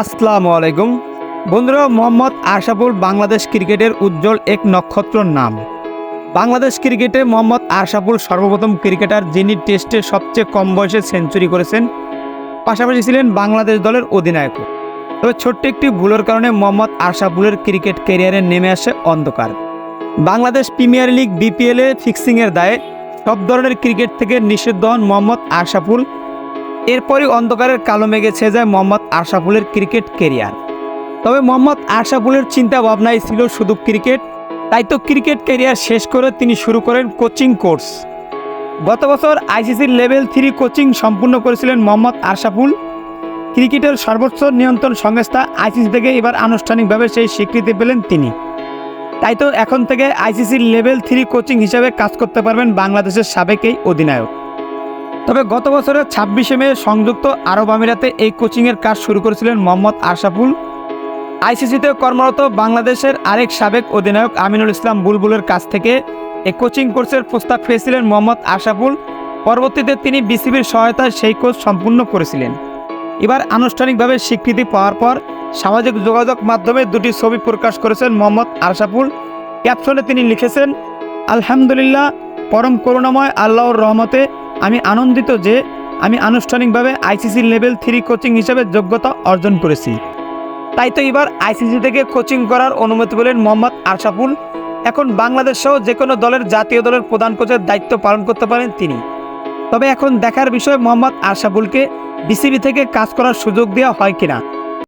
আসসালামু আলাইকুম বন্ধুরা, মোহাম্মদ আশাফুল বাংলাদেশ ক্রিকেটের উজ্জ্বল এক নক্ষত্র নাম। বাংলাদেশ ক্রিকেটে মোহাম্মদ আশাফুল সর্বপ্রথম ক্রিকেটার যিনি টেস্টে সবচেয়ে কম বয়সে সেঞ্চুরি করেছেন, পাশাপাশি ছিলেন বাংলাদেশ দলের অধিনায়ক। তবে ছোট্ট একটি ভুলের কারণে মোহাম্মদ আশাফুলের ক্রিকেট ক্যারিয়ারে নেমে আসে অন্ধকার। বাংলাদেশ প্রিমিয়ার লিগ বিপিএলে ফিক্সিংয়ের দায়ে সব ধরনের ক্রিকেট থেকে নিষিদ্ধ হন মোহাম্মদ আশাফুল এরপরই অন্ধকারের কালো মেঘে ছেয়ে যায় মোহাম্মদ আশরাফুলের ক্রিকেট কেরিয়ার। তবে মোহাম্মদ আশরাফুলের চিন্তা ভাবনাই ছিল শুধু ক্রিকেট, তাই তো ক্রিকেট কেরিয়ার শেষ করে তিনি শুরু করেন কোচিং কোর্স। গত বছর আইসিসির লেভেল থ্রি কোচিং সম্পূর্ণ করেছিলেন মোহাম্মদ আশরাফুল। ক্রিকেটের সর্বোচ্চ নিয়ন্ত্রণ সংস্থা আইসিসি থেকে এবার আনুষ্ঠানিকভাবে সেই স্বীকৃতি পেলেন তিনি। তাই তো এখন থেকে আইসিসির লেভেল থ্রি কোচিং হিসেবে কাজ করতে পারবেন বাংলাদেশের সাবেক এই অধিনায়ক। তবে গত বছরের ছাব্বিশে মে সংযুক্ত আরব আমিরাতে এই কোচিংয়ের কাজ শুরু করেছিলেন মোহাম্মদ আশরাফুল। আইসিসিতে কর্মরত বাংলাদেশের আরেক সাবেক অধিনায়ক আমিনুল ইসলাম বুলবুলের কাছ থেকে এই কোচিং কোর্সের প্রস্তাব পেয়েছিলেন মোহাম্মদ আশরাফুল। পরবর্তীতে তিনি বিসিবির সহায়তায় সেই কোর্স সম্পূর্ণ করেছিলেন। এবার আনুষ্ঠানিকভাবে স্বীকৃতি পাওয়ার পর সামাজিক যোগাযোগ মাধ্যমে দুটি ছবি প্রকাশ করেছেন মোহাম্মদ আশরাফুল। ক্যাপশনে তিনি লিখেছেন, আলহামদুলিল্লাহ, পরম করুণাময় আল্লাহর রহমতে আমি আনন্দিত যে আমি আনুষ্ঠানিকভাবে আইসিসি লেভেল থ্রি কোচিং হিসেবে যোগ্যতা অর্জন করেছি। তাই তো এবার আইসিসি থেকে কোচিং করার অনুমতি পেলেন মোহাম্মদ আশরাফুল এখন বাংলাদেশ সহ যে কোনো দলের জাতীয় দলের প্রধান কোচের দায়িত্ব পালন করতে পারেন তিনি। তবে এখন দেখার বিষয় মোহাম্মদ আশরাফুলকে বিসিবি থেকে কাজ করার সুযোগ দেওয়া হয় কিনা।